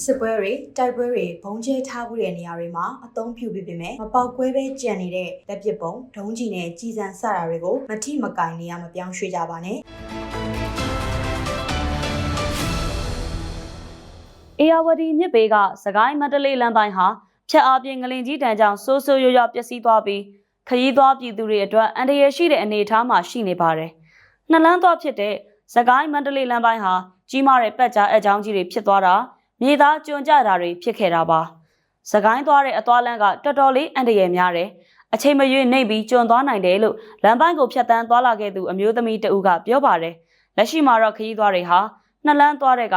စစ်ပွဲတွေတိုက်ပွဲတွေဘုံကျဲထားမှုတဲ့နေရာတွေမှာအသုံးပြုပြီးပေမဲ့မပေါက်ကွဲပဲကြံနေတဲ့လက်ပစ်ပုံဒုံးကျည်နဲ့ကြီးစံစတာတွေကိုမထိမကင်နေရမပြောင်းရွှေ့ကြပါနဲ့အေယာဝတီမြစ်ဘေးကစကိုင်းမန္တလေးလမ်းပိုင်းဟာဖြတ်အားပြင်းငလင်ကြီးတန်းကြောင့်ဆိုးဆိုးရွားရွားပျက်စီးသွားပြီးခရီးသွားပြည်သူတွေအတွက်အန္တရာယ်ရှိတဲ့အနေအထားမှာရှိနေပါတယ်။နှစ်လမ်းသွားဖြစ်တဲ့စကိုင်းမန္တလေးလမ်းပိုင်းဟာကြီးမားတဲ့ပက်ကြားအကြောင်းကြီးတွေဖြစ်သွားတာ မြေသားကျွံကြတာတွေဖြစ်ခဲ့တာပါ။စကိုင်းသွားတဲ့အသွားလမ်းကတော်တော်လေးအန္တရာယ်များတယ်။အချိန်မရွေးနှိပ်ပြီးကျွံသွားနိုင်တယ်လို့လမ်းပိုင်းကိုဖြတ်တန်းသွားလာခဲ့သူအမျိုးသမီးတဦးကပြောပါတယ်။လက်ရှိမှာတော့ခရီးသွားတွေဟာနှစ်လမ်းသွားတဲ့က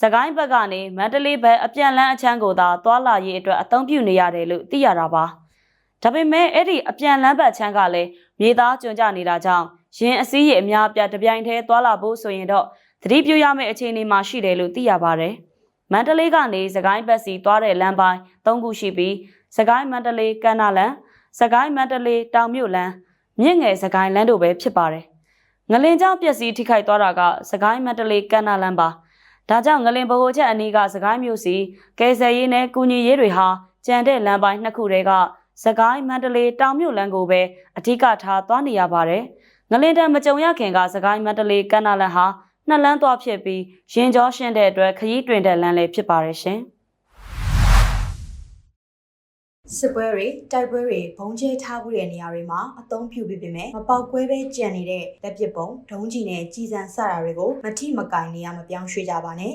စကိုင်းဘက်ကနေမန္တလေးဘက်အပြန်လန်းအချမ်းကိုသာသွာလာရေးအတွက်အသုံးပြုနေရတယ်လို့သိရတာပါ။ဒါပေမဲ့အဲ့ဒီအပြန်လန်းဘက်အချမ်းကလည်းမြေသားကျွံကြနေတာကြောင့်ရင်အစည်းရအများအပြားတစ်ပြိုင်တည်းသွာလာဖို့ဆိုရင်တော့သတိပြုရမယ့်အခြေအနေမှာရှိတယ်လို့သိရပါတယ်။ မန္တလေးကနေစကိုင်းဘက်စီသွားတဲ့လမ်းပိုင်း၃ခုရှိပြီးစကိုင်းမန္တလေးကမ်းနားလမ်းစကိုင်းမန္တလေးတောင်မြို့လမ်းမြင့်ငယ်စကိုင်းလမ်းတို့ပဲဖြစ်ပါတယ်။ငလင်ကြောင့်ပျက်စီးထိခိုက်သွားတာကစကိုင်းမန္တလေးကမ်းနားလမ်းပါ။ဒါကြောင့်ငလင်ဗဟိုချက်အနီးကစကိုင်းမြို့စီကယ်ဆယ်ရေးနဲ့ကုညီရေးတွေဟာကြံတဲ့လမ်းပိုင်းနှစ်ခုတည်းကစကိုင်းမန္တလေးတောင်မြို့လမ်းကိုပဲအဓိကထားသွားနေရပါတယ်။ငလင်တံမကြုံရခင်ကစကိုင်းမန္တလေးကမ်းနားလမ်းဟာ နှစ်လမ်းသွားဖြစ်ပြီးရင်ကျော်ရှင်းတဲ့အတွက်ခရီးတွင်တဲ့လမ်းလည်းဖြစ်ပါတယ်ရှင်။စစ်ပွဲတွေတိုက်ပွဲတွေဘုံကျဲထားမှုတဲ့နေရာတွေမှာအသုံးပြုပြီးပေမဲ့မပေါက်ကွဲပဲကြံနေတဲ့လက်ပစ်ပုံဒုံးကျည်နဲ့ကြီးစံစတာတွေကိုမထိမကင်နေရမပြောင်းရွှေ့ကြပါနဲ့